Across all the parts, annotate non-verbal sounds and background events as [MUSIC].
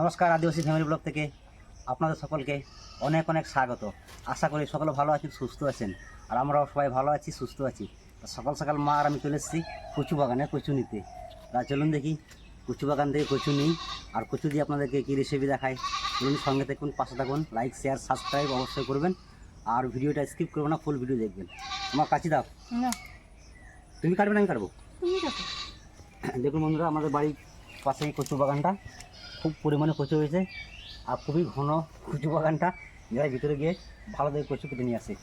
নমস্কার আদিবাসী family blog থেকে আপনাদের সকলকে অনেক অনেক স্বাগত। আশা করি সকলে ভালো আছেন সুস্থ আছেন। আর আমরাও সবাই ভালো আছি সুস্থ আছি। তা সকাল সকাল মা আর আমি চলে এসেছি কচু বাগানে কচু নিতে। তা চলুন দেখি কচু বাগান থেকে কচু নিই। আর কচু দিয়ে আপনাদেরকে কী রেসিপি দেখায় চলুন সঙ্গে থাকুন পাশে থাকুন লাইক শেয়ার সাবস্ক্রাইব অবশ্যই করবেন। আর ভিডিওটা স্কিপ করবেন না ফুল ভিডিও দেখবেন। আমার কাছে দাও। তুমি কাটবে না আমি কাটবো। দেখুন বন্ধুরা আমাদের বাড়ির পাশে কচু বাগানটা। খুব পরিমাণে কচু হয়েছে আর খুবই ঘন কচু বাগানটা। যারা ভিতরে গিয়ে ভালো দেখে কচু কেটে নিয়ে আসে।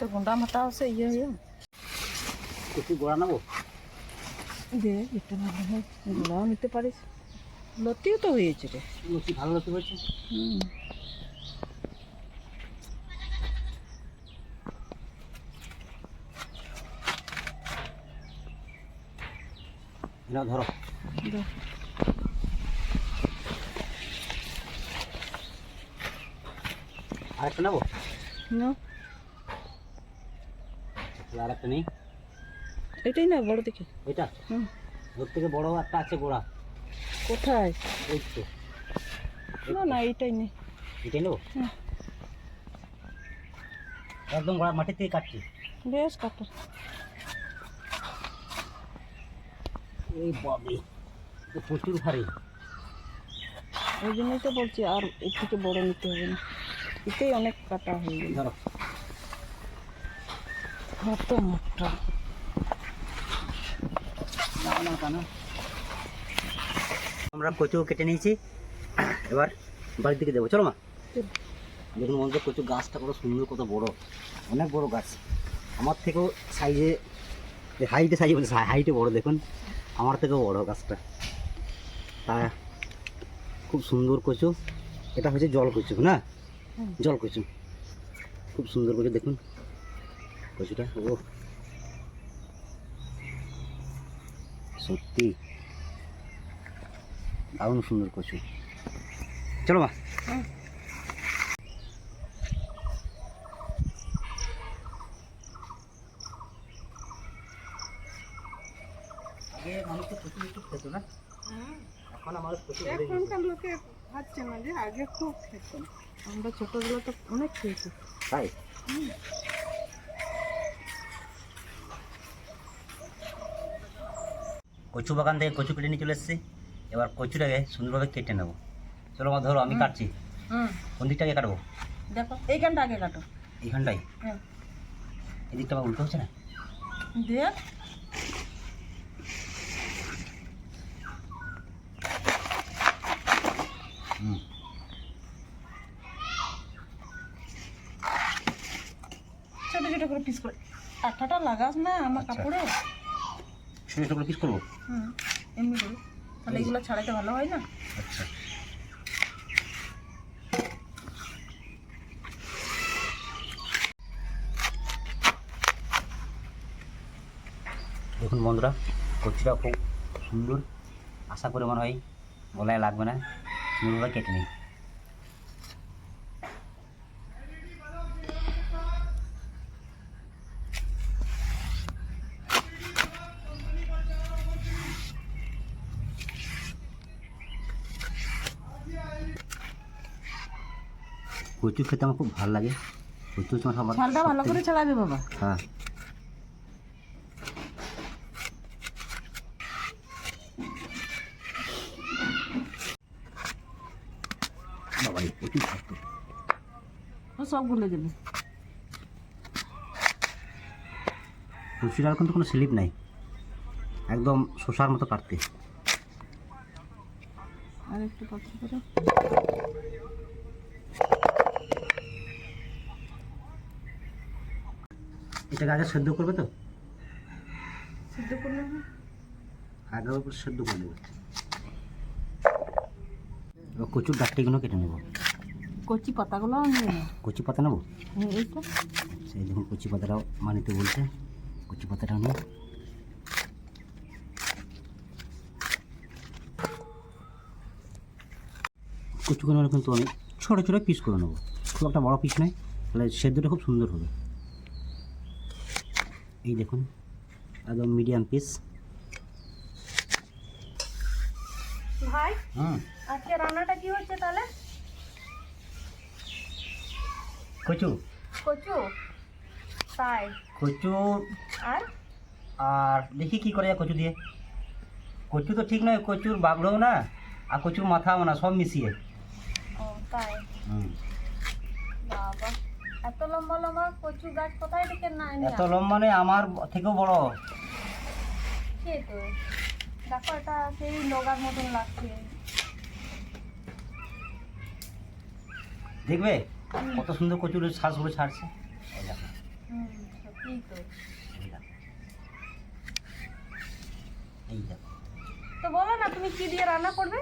তো গুন্ডা মাথা আছে ইয়ে ইয়ে কচু গোড়া নেব? দে এটা হয় নিতে পারিস। লতিও তো হয়েছে রে। লতি ভালো লতি হয়েছে? হুম। ধরো। আরেকটা নেব? আরেকটা নেই? এটাই না বড় দেখে এটা? হুম। ওর থেকে বড় একটা আছে গোড়া। কোথায়? ওই তো। না না এইটাই নেই। এটাই নেব? একদম গোড়া মাটির থেকে কাটছি। বেশ কাটো। এই বাবি প্রচুর ভারী। ওই জন্যই তো বলছি আর এর থেকে বড় নিতে হবে না। এতেই অনেক কাটা হয়ে গেল। ধরো কত মোটা। আমরা কচু কেটে নিয়েছি। এবার বাড়ির দিকে দেবো। চলো মা। দেখুন বন্ধু কচু গাছটা কত সুন্দর কত বড়। অনেক বড় গাছ। আমার থেকেও সাইজে হাইটে সাইজে হাইটে বড়। দেখুন আমার থেকেও বড় গাছটা। খুব সুন্দর কচু। এটা হচ্ছে জল কচু না? জল কচু। খুব সুন্দর কচু দেখুন। কচুটা ও। সত্যি। দারুণ সুন্দর কচু। চলো মা। আগে মানুষ তো খেত না? এখন আমার কচু এখনকার লোকে খাচ্ছে না যে আগে খুব খেত। আমরা ছোটগুলো তো অনেক খেয়েছি। তাই? কচু বাগান থেকে কচু কেটে নিয়ে চলে এসেছি। এবার কচুটাকে সুন্দরভাবে কেটে নেব। চলো মা ধরো আমি কাটছি। কোন দিকটাকে কাটবো? দেখো এইখানটা আগে কাটো। এইখানটাই? হ্যাঁ। এদিকটা আমার উল্টো হচ্ছে না? দিয়ে ছোট করে পিস করে। আঠাটা লাগাস না আমার আচ্ছা। কাপড়ে। ছোটো ছোটো পিস করব? হুম এমনি করে। তাহলে এগুলো ছাড়াতে ভালো হয় না? আচ্ছা। দেখুন বন্ধুরা কচুটা খুব সুন্দর। আশা করে মনে হয় গলায় লাগবে না। সুন্দরভাবে কেটে নিই কচু খেতে আমার খুব ভালো লাগে। কচু আমার সবার ছালটা ভালো করে ছাড়াবে বাবা। হ্যাঁ। বাবা এই শক্ত ও সব গুলে দেবে। কচুটার কিন্তু কোনো স্লিপ নাই। একদম শসার মতো কাটতে আর একটু করে এটাকে আগে সেদ্ধ করবে তো? সিদ্ধ করলে আগে ওপর সেদ্ধ করে এবার কচুর ডাকটিগুলো কেটে নেব। কচি পাতাগুলো কচি পাতা নেব? এইটা। সেই দেখুন কচি পাতাটাও মানিতে বলছে কচি পাতাটাও নিই কচুগুলো কিন্তু আমি ছোটো ছোটো পিস করে নেব। খুব একটা বড় পিস নয় তাহলে সেদ্ধটা খুব সুন্দর হবে। এই দেখুন একদম মিডিয়াম পিস ভাই আজকে রান্নাটা কি হচ্ছে তাহলে? কচু। কচু? তাই। কচু আর? আর দেখি কি করে কচু দিয়ে। কচু তো ঠিক নয় কচুর বাগড়াও না আর কচুর মাথাও না সব মিশিয়ে। ও তাই। হুম। এত লম্বা লম্বা কচু গাছ কোথায় থেকে না এত লম্বা নেই আমার থেকেও বড়। কে তো? দেখো এটা সেই লোগার মতন লাগছে। দেখবে? কত সুন্দর কচুর শ্বাসগুলো ছাড়ছে। তো বলো না তুমি কি দিয়ে রান্না করবে?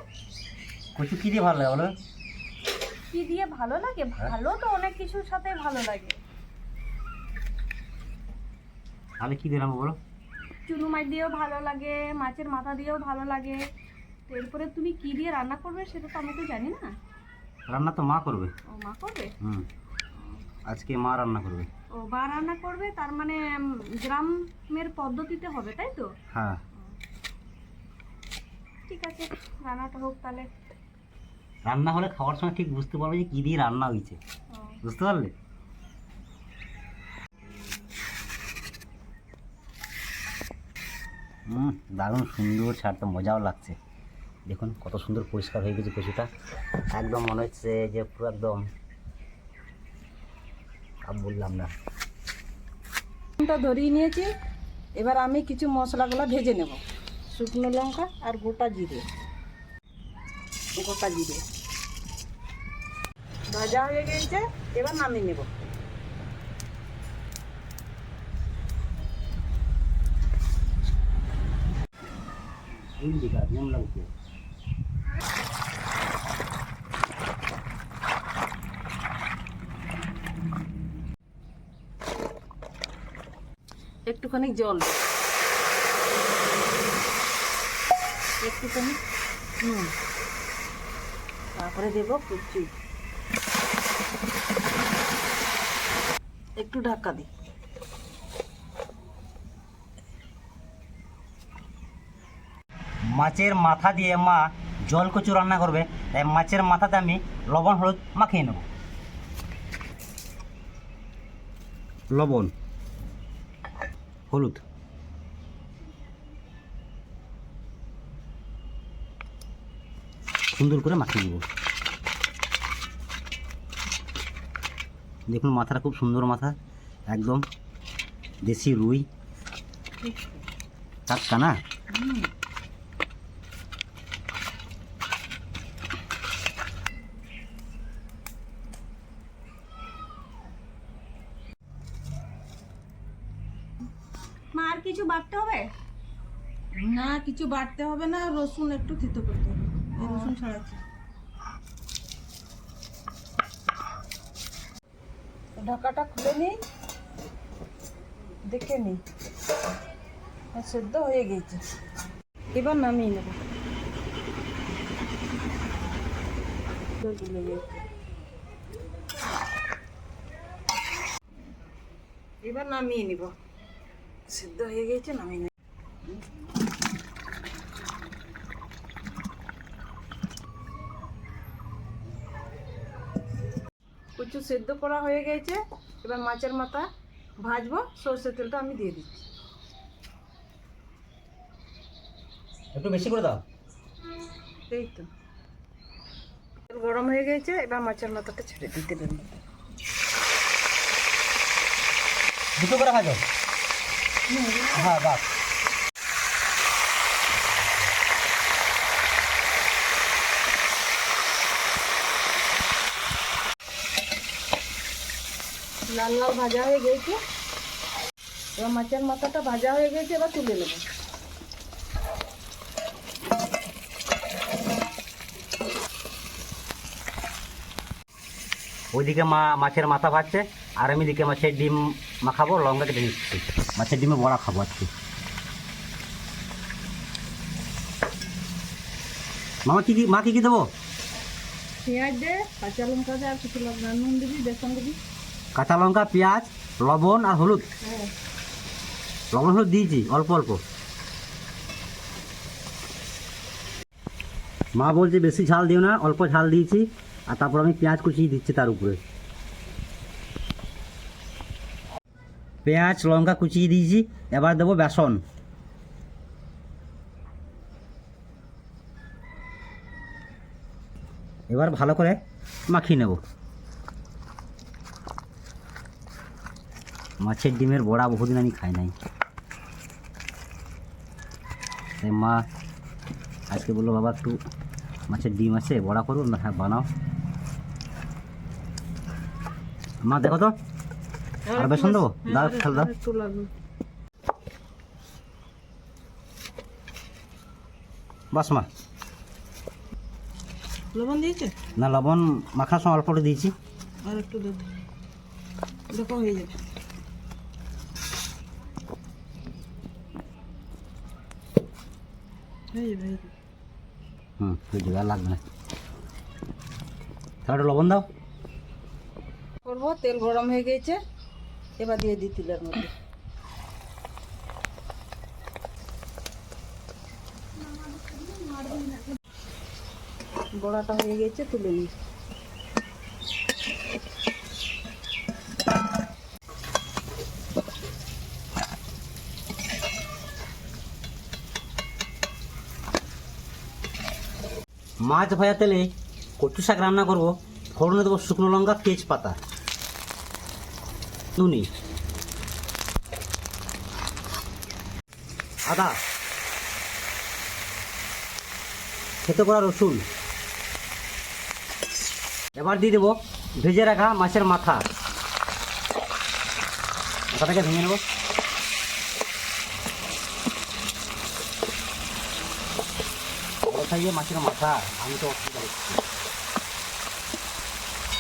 কচু কি দিয়ে ভালো লাগে বলো? কি দিয়ে ভালো লাগে? হ্যাঁ। ভালো তো অনেক কিছুর সাথে ভালো লাগে। আমি কি দিলাম বলো? চুনো মাছ দিয়েও ভালো লাগে মাছের মাথা দিয়েও ভালো লাগে। তো এরপরে তুমি কি দিয়ে রান্না করবে সেটা তো আমি তো জানি না। রান্না তো মা করবে। ও মা করবে? হুম। আজকে মা রান্না করবে। ও মা রান্না করবে তার মানে গ্রামের পদ্ধতিতে হবে তাই তো? হ্যাঁ। ঠিক আছে রান্নাটা হোক তাহলে। রান্না হলে খাওয়ার সময় ঠিক বুঝতে পারবে যে কী দিয়ে রান্না হয়েছে। বুঝতে পারলে? হুম দারুণ সুন্দর ছাড়তে মজাও লাগছে। দেখুন কত সুন্দর পরিষ্কার হয়ে গেছে কচুটা। একদম মনে হচ্ছে যে পুরো একদম আর বললাম না। ধরিয়ে নিয়েছি। এবার আমি কিছু মশলাগুলো ভেজে নেব। শুকনো লঙ্কা আর গোটা জিরে। গোটা জিরে। ভাজা হয়ে গেছে এবার নামিয়ে নেব। একটুখানি জল। একটুখানি নুন। তারপরে দেব কুচি। একটু ঢাকা দিই। মাছের মাথা দিয়ে মা জল কচু রান্না করবে তাই মাছের মাথাতে আমি লবণ হলুদ মাখিয়ে নেব। লবণ হলুদ। সুন্দর করে মাখিয়ে দেব দেখুন মাথাটা খুব সুন্দর মাথা একদম দেশি রুই। টাটকা না কিছু বাড়তে হবে? না কিছু বাটতে হবে না রসুন একটু থিতো করতে হবে। রসুন ছাড়াচ্ছি। ঢাকাটা খুলে নিই, দেখে নিই। সেদ্ধ হয়ে গেছে। এবার নামিয়ে নেব। এবার নামিয়ে নিব। সিদ্ধ হয়ে গেছে, নামিয়ে সেদ্ধ করা হয়ে গেছে এবার মাছের মাথা ভাজবো সর্ষের তেলটা আমি দিয়ে দিচ্ছি। একটু বেশি করে দাও। এই তো। গরম হয়ে গেছে এবার মাছের মাথাটা ছেড়ে দিতে দেবো। দুটো করে ভাজো। হ্যাঁ বাস লাল লাল ভাজা হয়ে গেছে। এবার মাছের মাথাটা ভাজা হয়ে গেছে এবার তুলে নেব। ওইদিকে মা মাছের মাথা ভাজছে আর আমি দিকে মাছের ডিম মাখাবো লঙ্কা কেটে নিচ্ছি মাছের ডিমে বড়া খাব আজকে। মামা কি মা কি কি দেবো? পেঁয়াজ দে কাঁচা লঙ্কা দে আর কিছু লঙ্কা। নুন দিবি বেসন দিবি। কাঁচা লঙ্কা পেঁয়াজ, লবণ আর হলুদ। লবণ, হলুদ দিয়েছি, অল্প অল্প। মা বলছে, বেশি ঝাল দিও না, অল্প ঝাল দিয়েছি, আর তারপর আমি পেঁয়াজ কুচিয়ে দিচ্ছি তার উপরে। পেঁয়াজ, লঙ্কা কুচিয়ে দিয়েছি, এবার দেবো বেসন। এবার ভালো করে মাখিয়ে নেব। মাছের ডিমের বড়া বহুদিন আমি খাই নাই। তাই মা আজকে বলল বাবা একটু মাছের ডিম আছে বড়া করো না হ্যাঁ বানাও। মা দেখো তো আর বেসন দেবো? দাও খেল দাও। বাস মা। লবণ দিয়েছে? না লবণ মাখার সময় অল্প দিয়েছি। আর একটু দেখো হয়ে যাবে হয়ে যাবে হয়ে যাবে হুম আর লাগবে না। তাহলে লবণ দাও। করব তেল গরম হয়ে গেছে এবার দিয়ে দিই তিলের মধ্যে। বড়াটা হয়ে গেছে তুলে নিই। মাছ ভাজা তেলে কচু শাক রান্না করব, ফোড়নে দেবো শুকনো লঙ্কা, তেজপাতা। নুনি। আদা। খেতে করা রসুন। এবার দিয়ে দেবো ভেজে রাখা মাছের মাথা। মাথাটাকে ভেঙে নেব। সাইজের মাছের মাথা, আমি তো অসুবিধা হচ্ছে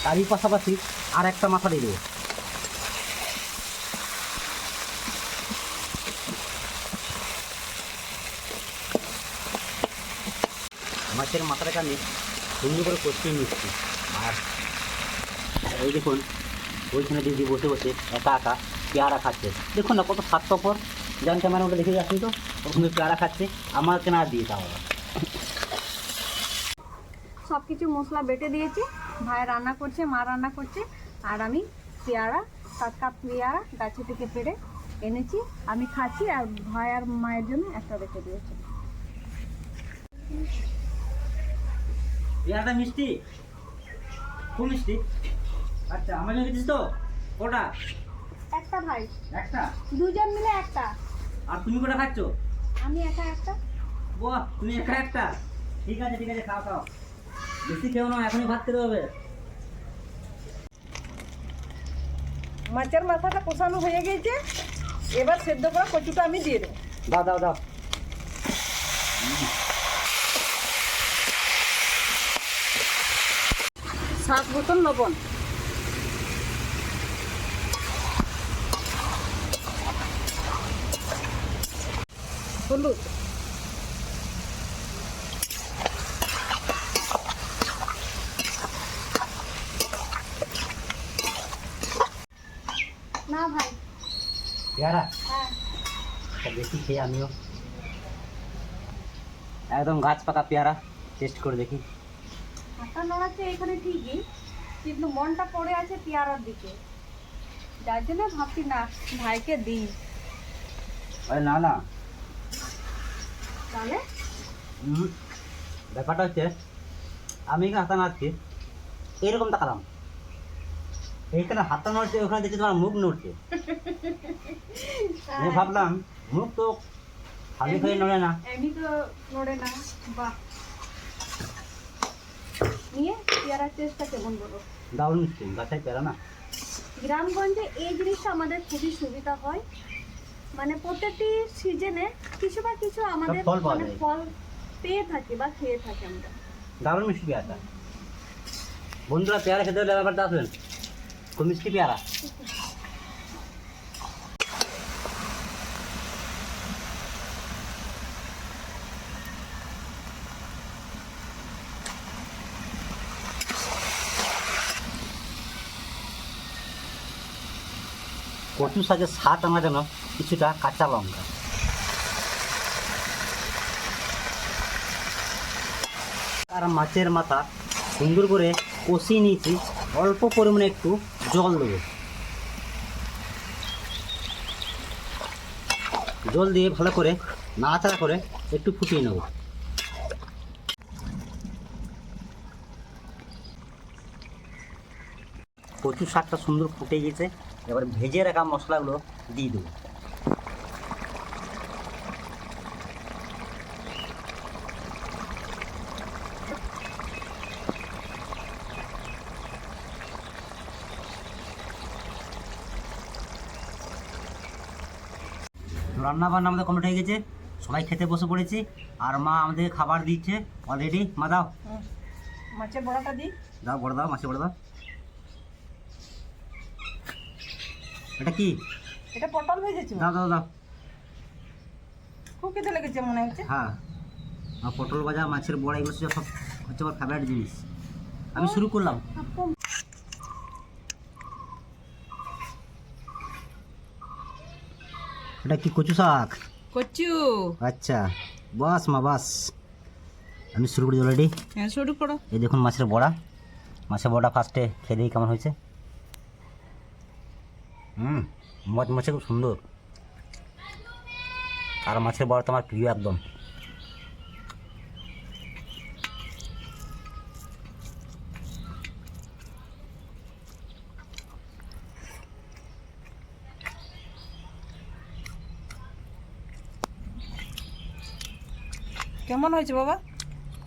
তারই পাশাপাশি আর একটা মাথা দেবো। মাছের মাথাটাকে আমি সুন্দর করে কষিয়ে নিচ্ছি। আর এই দেখুন, ওইখানে দিদি বসে বসে একা একা পেয়ারা খাচ্ছে। দেখুন না কত স্বার্থপর। জান ক্যামেরা ওটা দেখে যাচ্ছি তো? ওখানে পেয়ারা খাচ্ছে আমাকে না দিয়ে আবার। সব কিছু মশলা বেটে দিয়েছি। ভাই রান্না করছে মা রান্না করছে। আর আমি পেয়ারা টাটকা পেয়ারা গাছে থেকে পেড়ে এনেছি। আমি খাচ্ছি আর ভাই আর মায়ের জন্য একটা রেখে দিয়েছি। পেয়ারাটা মিষ্টি? খুব মিষ্টি। আচ্ছা আমার জন্য তো? কটা? একটা ভাই। একটা? দুজন মিলে একটা। আর তুমি কটা খাচ্ছ? আমি একা একটা। বাহ তুমি একা একটা। ঠিক আছে ঠিক আছে খাও খাও। বেশি খেও না এখনই ভাত খেতে হবে। মাছের মাথাটা কষানো হয়ে গেছে। এবার সেদ্ধ করা কচুটা আমি দিয়ে দেবো। দাও দাও দাও। সাত বোতল লবণ। হলুদ না ভাই পেয়ারা হ্যাঁ একটা বেশি খেয়ে আমিও। একদম গাছ পাকা পেয়ারা টেস্ট করে দেখি। হাতটা নড়াচ্ছে এখানে ঠিকই কিন্তু মনটা পড়ে আছে পেয়ারার দিকে। যার জন্য ভাবছি না ভাইকে দিই। আরে না না। তাহলে? ব্যাপারটা হচ্ছে আমি এখানে হাতা নাড়ছি এরকম তাকালাম এইখানে হাতা নড়ছে ওখানে দেখছি তোমার মুখ নড়ছে। [LAUGHS] আমি ভাবলাম মুখ তো খালি হয়ে নড়ে না। এমনি তো নড়ে না বাহ। নিয়ে পেয়ারার টেস্টটা কেমন বলো দারুণ মিষ্টি পেয়ারা না? গ্রামগঞ্জে এই জিনিসটা আমাদের খুবই সুবিধা হয়। মানে প্রত্যেকটি সিজনে কিছু বা কিছু আমাদের ফল পাওয়া মানে যায়। ফল পেয়ে থাকি বা খেয়ে থাকি আমরা। দারুণ মিষ্টি পেয়ারাটা। বন্ধুরা পেয়ারা খেতে হলে ব্যাপারটা আসবেন। খুব মিষ্টি পেয়ারা। [LAUGHS] কচু শাকের স্বাদ আনার যেন কিছুটা কাঁচা লঙ্কা। আর মাছের মাথা সুন্দর করে কষিয়ে নিয়েছি, অল্প পরিমাণে একটু জল দেবো। জল দিয়ে ভালো করে নাড়াচাড়া করে একটু ফুটিয়ে নেব। কচু শাকটা সুন্দর ফুটে গেছে এবার ভেজে রাখা মশলাগুলো দিয়ে দেবো। রান্না বান্না আমাদের কমপ্লিট হয়ে গেছে। সবাই খেতে বসে পড়েছি। আর মা আমাদের খাবার দিচ্ছে অলরেডি মা দাও। মাছের বড়াটা দিই। দাও বড় দাও মাছে বড় দাও। এটা কি? এটা পটল ভেজেছি? দাও দাও দাও। খুব খেতে লেগেছে মনে হচ্ছে। হ্যাঁ। আর পটল ভাজা মাছের বড়া এগুলো সব হচ্ছে আমার ফেভারিট জিনিস। আমি শুরু করলাম। এটা কি কচু শাক? কচু। আচ্ছা। বাস মা বাস। আমি শুরু করি অলরেডি হ্যাঁ শুরু করো। এই দেখুন মাছের বড়া। মাছের বড়া ফার্স্টে খেয়ে দিই কেমন হয়েছে। হুম মাছ মাছে খুব সুন্দর। আর মাছের বড়া তো আমার প্রিয় একদম। কেমন হয়েছে বাবা?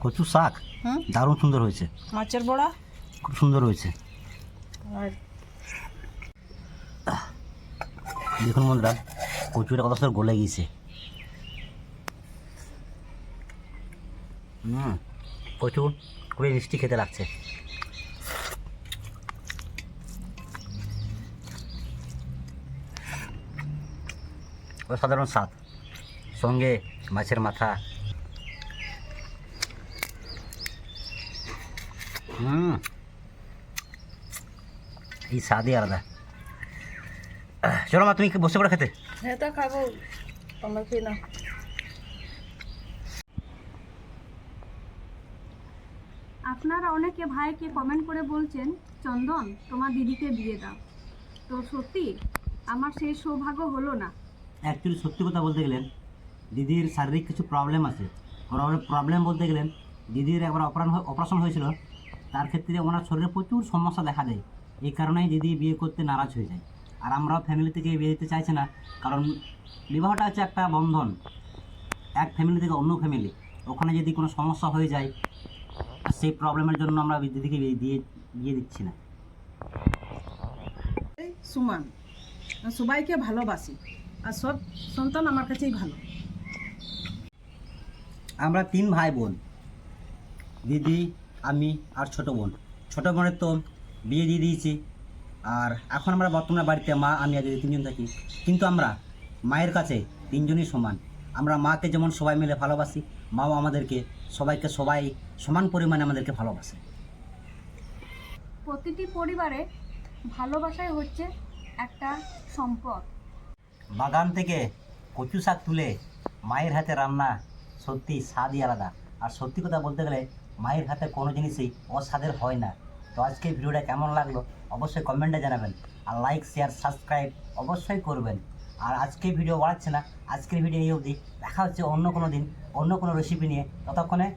কচু শাক হুম? দারুণ সুন্দর হয়েছে। মাছের বড়া? খুব সুন্দর হয়েছে। আর দেখুন বন্ধুরা কচুটা কত সুন্দর গলে গিয়েছে। হুম কচু খুবই মিষ্টি খেতে লাগছে। অসাধারণ স্বাদ, সঙ্গে মাছের মাথা। হুম, এই স্বাদই আলাদা। চলো মা তুমি কি বসে পড়ে খেতে। হ্যাঁ তা খাব। তোমরা খেয়ে নাও। আপনারা অনেকে ভাইকে কমেন্ট করে বলছেন চন্দন তোমার দিদিকে বিয়ে দাও। তো সত্যি আমার সেই সৌভাগ্য হলো না। অ্যাকচুয়ালি সত্যি কথা বলতে গেলেন দিদির শারীরিক কিছু প্রবলেম আছে। প্রবলেম বলতে গেলেন দিদির একবার অপারেশন অপারেশন হয়েছিল। তার ক্ষেত্রে ওনার শরীরে প্রচুর সমস্যা দেখা দেয়। এই কারণেই দিদি বিয়ে করতে নারাজ হয়ে যায়। আর আমরাও ফ্যামিলি থেকে বিয়ে দিতে চাইছি না কারণ বিবাহটা হচ্ছে একটা বন্ধন। এক ফ্যামিলি থেকে অন্য ফ্যামিলি ওখানে যদি কোনো সমস্যা হয়ে যায় সেই প্রবলেমের জন্য আমরা দিদিকে দিয়ে বিয়ে দিচ্ছি না। এই সুমান সবাইকে ভালোবাসি আর সব সন্তান আমার কাছেই ভালো। আমরা তিন ভাই বোন দিদি আমি আর ছোট বোন। ছোট বোনের তো বিয়ে দিয়ে দিয়েছি। আর এখন আমরা বর্তমানে বাড়িতে মা আমি আর তিনজন থাকি। কিন্তু আমরা মায়ের কাছে তিনজনই সমান। আমরা মাকে যেমন সবাই মিলে ভালোবাসি মাও আমাদেরকে সবাইকে সবাই সমান পরিমাণে আমাদেরকে ভালোবাসে। প্রতিটি পরিবারে ভালোবাসাই হচ্ছে একটা সম্পদ। বাগান থেকে কচু শাক তুলে মায়ের হাতে রান্না সত্যি স্বাদই আলাদা। আর সত্যি কথা বলতে গেলে মায়ের হাতে কোনো জিনিসই অস্বাদের হয় না। তো আজকে ভিডিওটা কেমন লাগল অবশ্যই কমেন্টে জানাবেন। আর লাইক শেয়ার সাবস্ক্রাইব অবশ্যই করবেন। আর আজকে ভিডিও বাড়াচ্ছে না, আজকের ভিডিও এই অবধি। দেখা হচ্ছে অন্য কোনো দিন, অন্য কোনো রেসিপি নিয়ে। ততক্ষণে